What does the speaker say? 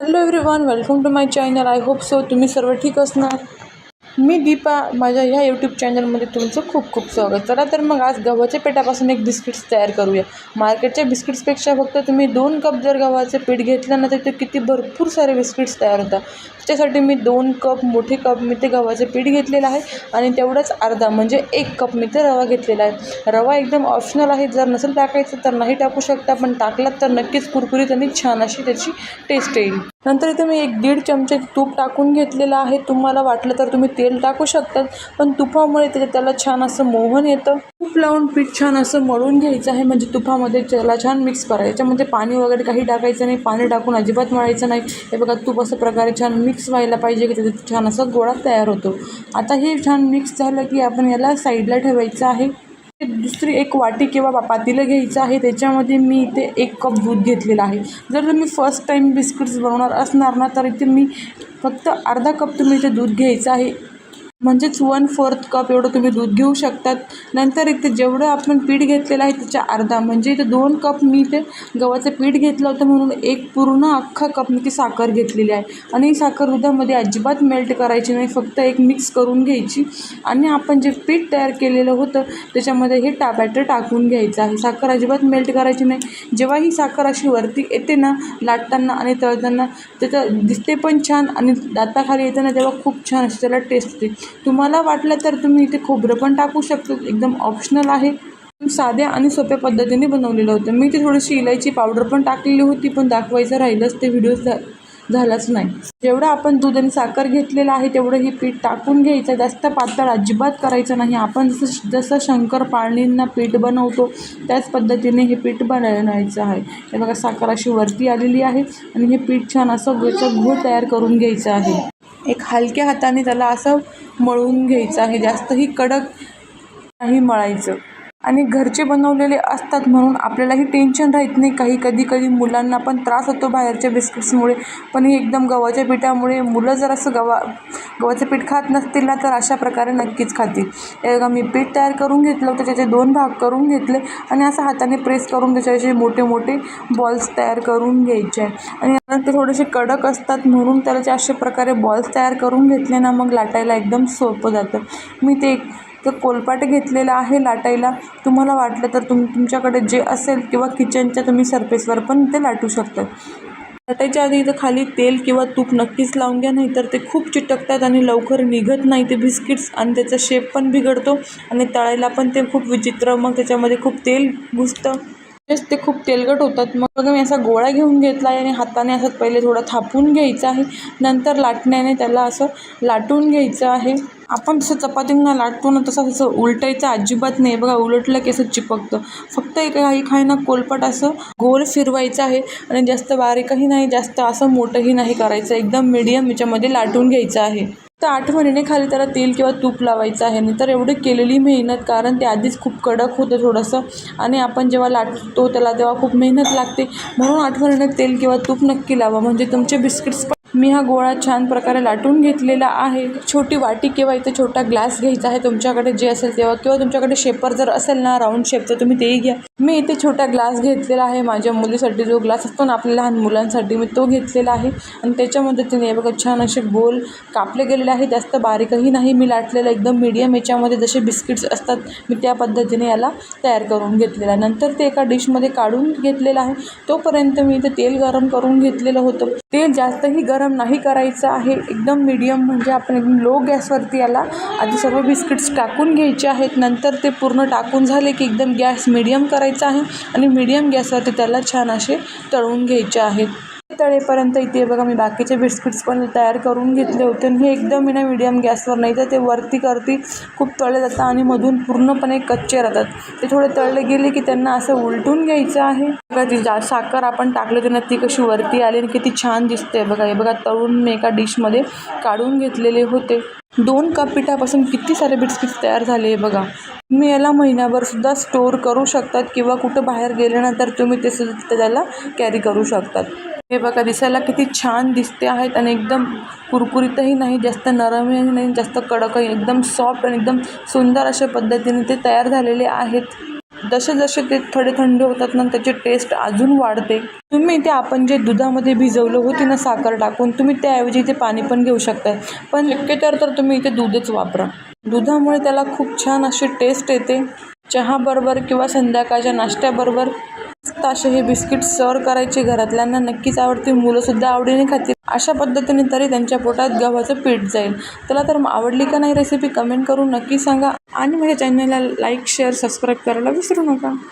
hello everyone welcome to my channel I hope so तुम्ही सर्व ठीक असणार मी दीपा माझ्या ह्या यूट्यूब चॅनलमध्ये तुमचं खूप खूप स्वागत. चला तर मग आज गव्हाच्या पिठापासून एक बिस्किट्स तयार करूया. मार्केटच्या बिस्किट्सपेक्षा फक्त तुम्ही दोन कप जर गव्हाचं पीठ घेतलं ना तर ते किती भरपूर सारे बिस्किट्स तयार होतात. त्याच्यासाठी मी दोन कप मोठे कप मी ते गव्हाचं पीठ घेतलेलं आहे आणि तेवढंच अर्धा म्हणजे एक कप मी ते रवा घेतलेला आहे. रवा एकदम ऑप्शनल आहे. जर नसेल टाकायचं तर नाही टाकू शकता पण टाकलात तर नक्कीच कुरकुरीत आणि छान अशी त्याची टेस्ट येईल. नंतर इथे मी एक दीड चमचे तूप टाकून घेतलेलं आहे. तुम्हाला वाटलं तर तुम्ही तेल टाकू शकतात पण तुपामुळे त्याच्या त्याला छान असं मोहन येतं. तूप लावून पीठ छान असं मळून घ्यायचं आहे म्हणजे तुपामध्ये त्याला छान मिक्स करायचं याच्यामध्ये पाणी वगैरे काही टाकायचं नाही पाणी टाकून अजिबात मळायचं नाही. हे बघा तूप असं प्रकारे छान मिक्स व्हायला पाहिजे की त्याच्यात छान असा गोळा तयार होतो. आता हे छान मिक्स झालं की आपण याला साईडला ठेवायचं आहे. दुसरी एक वाटी किंवा पा- पातेलं घ्यायचं आहे त्याच्यामध्ये मी इथे एक कप दूध घेतलेलं आहे. जर तुम्ही फर्स्ट टाईम बिस्किट्स बनवणार असणार ना तर इथे मी फक्त अर्धा कप तुम्ही इथे दूध घ्यायचं आहे. म्हणजेच वन फोर्थ कप एवढं तुम्ही दूध घेऊ शकतात. नंतर इथे जेवढं आपण पीठ घेतलेलं आहे त्याच्या अर्धा म्हणजे इथे दोन कप मी इथे गव्हाचं पीठ घेतलं होतं म्हणून एक पूर्ण अख्खा कप मी ती साखर घेतलेली आहे. आणि ही साखर दुधामध्ये अजिबात मेल्ट करायची नाही फक्त एक मिक्स करून घ्यायची. आणि आपण जे पीठ तयार केलेलं होतं त्याच्यामध्ये हे टा बॅटर टाकून घ्यायचं आहे. साखर अजिबात मेल्ट करायची नाही. जेव्हा ही साखर अशी वरती येते ना लाटताना आणि तळताना त्याचं दिसते पण छान आणि दाताखाली येते ना तेव्हा खूप छान अशी त्याला टेस्ट येते. तुम्हाला वाटलं तर तुम्ही इथे खोबरं पण टाकू शकता. एकदम ऑप्शनल आहे. साध्या आणि सोप्या पद्धतीने बनवलेलं होतं. मी ते थोडीशी इलायची पावडर पण टाकलेली होती पण दाखवायचं राहिलंच ते व्हिडिओ झा झालाच नाही. जेवढं आपण दूध आणि साखर घेतलेलं आहे तेवढं हे पीठ टाकून घ्यायचं. जास्त पातळ अजिबात करायचं नाही. आपण जसं जसं शंकर पाळणींना पीठ बनवतो त्याच पद्धतीने हे पीठ बनवायचं आहे. हे बघा साखर अशी वरती आलेली आहे आणि हे पीठ छान असं याचं घोळ तयार करून घ्यायचं आहे. एक हलक्या हाताने त्याला असं मळून घ्यायचं आहे. जास्तही कडक नाही मळायचं. आणि घरचे बनवलेले असतात म्हणून आपल्यालाही टेन्शन राहत नाही. काही कधी कधी मुलांना पण त्रास होतो बाहेरच्या बिस्किट्समुळे. पण हे एकदम गव्हाच्या पिठामुळे मुलं जर असं गव्हा गव्हाचं पीठ खात नसतील ना तर अशा प्रकारे नक्कीच खातील. हे बघा मी पीठ तयार करून घेतलं होतं त्याचे दोन भाग करून घेतले आणि असं हाताने प्रेस करून त्याच्याचे मोठे मोठे बॉल्स तयार करून घ्यायचे. आहे आणि ते थोडेसे कडक असतात म्हणून त्याला ते अशा प्रकारे बॉल्स तयार करून घेतले ना मग लाटायला एकदम सोपं जातं. मी ते एक तर कोलपाट घेतलेला आहे लाटायला तुम्हाला वाटलं तर तुम तुमच्याकडे जे असेल किंवा किचनच्या तुम्ही सरफेसवर पण ते लाटू शकतात लाटायच्या आधी इथं खाली तेल किंवा तूप नक्कीच लावून घ्या नाही तर ते खूप चिटकतात आणि लवकर निघत नाही. ते बिस्किट्स आणि त्याचा शेप पण बिघडतो आणि तळायला पण ते खूप विचित्र मग त्याच्यामध्ये खूप तेल घुसतं. तेच ते खूप तेलकट होतात. मग बघा मी असा गोळा घेऊन घेतला आहे आणि हाताने असं पहिले थोडं थापून घ्यायचं आहे. नंतर लाटण्याने त्याला असं लाटून घ्यायचं आहे. आपण जसं चपातींना लाटतो ना तसं तसं उलटायचं अजिबात नाही. बघा उलटलं की असं चिपकतं. फक्त एक काही खायना कोलपट असं गोल फिरवायचं आहे आणि जास्त बारीकही नाही जास्त असं मोठंही नाही करायचं. एकदम मीडियम याच्यामध्ये लाटून घ्यायचं आहे. तर आठवणीने खाली त्याला तेल किंवा तूप लावायचं आहे. नाही तर एवढी केलेली मेहनत कारण ते आधीच खूप कडक होतं थोडंसं. आणि आपण जेव्हा लाटतो त्याला तेव्हा खूप मेहनत लागते. म्हणून आठवणीने तेल किंवा तूप नक्की लावा. म्हणजे तुमचे बिस्किट्स पण मी हा गोळा छान प्रकारे लाटून घेतलेला आहे. छोटी वाटी किंवा इथे छोटा ग्लास घ्यायचा आहे तुमच्याकडे जे असेल तेव्हा. किंवा तुमच्याकडे शेपर जर असेल ना राऊंड शेप तर तुम्ही तेही घ्या. मी इथे छोटा ग्लास घेतलेला आहे माझ्या मुलीसाठी. जो ग्लास असतो ना आपल्या लहान मुलांसाठी मी तो घेतलेला आहे. आणि त्याच्या मदतीने हे बघा छान असे गोल कापले गेलेले आहे जास्त बारीकही नाही मी लाटलेलं एकदम मीडियम याच्यामध्ये जसे बिस्किट्स असतात मी त्या पद्धतीने याला तयार करून घेतलेला आहे. नंतर ते एका डिशमध्ये काढून घेतलेलं आहे. तोपर्यंत मी इथे तेल गरम करून घेतलेलं होतं. तेल जास्तही गरम गरम नाही करायचं आहे. एकदम मीडियम म्हणजे आपण एकदम लो गॅसवरती याला आधी सर्व बिस्किट्स टाकून घ्यायचे आहेत. नंतर ते पूर्ण टाकून झाले की एकदम गॅस मीडियम करायचा आहे आणि मीडियम गॅसवरती त्याला छान असे तळून घ्यायचे आहेत. तळेपर्यंत इथे बघा मी बाकीचे बिस्किट्स पण तयार करून घेतले होते आणि हे एकदम मी ना मिडियम गॅसवर. नाही तर ते वरती करती खूप तळले जातात आणि मधून पूर्णपणे कच्चे राहतात. ते थोडे तळले गेले की त्यांना असं उलटून घ्यायचं आहे. बघा ती जा साखर आपण टाकली होती ना ती कशी वरती आली आणि किती छान दिसते. बघा हे बघा तळून मी एका डिशमध्ये काढून घेतलेले होते. दोन कप पिठापासून किती सारे बिस्किट्स तयार झाले बघा. तुम्ही याला महिन्याभरसुद्धा स्टोअर करू शकतात किंवा कुठं बाहेर गेल्यानंतर तुम्ही ते सुद्धा त्याला कॅरी करू शकतात. हे बघा दिसायला किती छान दिसते आहेत आणि एकदम कुरकुरीतही नाही जास्त नरमही नाही जास्त कडकही एकदम सॉफ्ट आणि एकदम सुंदर अशा पद्धतीने ते तयार झालेले आहेत. जसे जसे ते थोडे थंड होतात ना त्याची टेस्ट अजून वाढते. तुम्ही ते आपण जे दुधामध्ये भिजवलं होती ना साखर टाकून तुम्ही त्याऐवजी ते पाणी पण घेऊ शकता पण शक्यतर तर तुम्ही इथे दूधच वापरा. दुधामुळे त्याला खूप छान अशी टेस्ट येते. चहाबरोबर किंवा संध्याकाळच्या नाश्त्याबरोबर शकता असे हे बिस्किट सर्व करायचे घरातल्यांना नक्कीच आवडते मुलंसुद्धा आवडीने खातील. अशा पद्धतीने तरी त्यांच्या पोटात गव्हाचं पीठ जाईल. त्याला तर आवडली का नाही रेसिपी कमेंट करून नक्की सांगा. आणि माझ्या चॅनलला लाईक शेअर सबस्क्राईब करायला विसरू नका.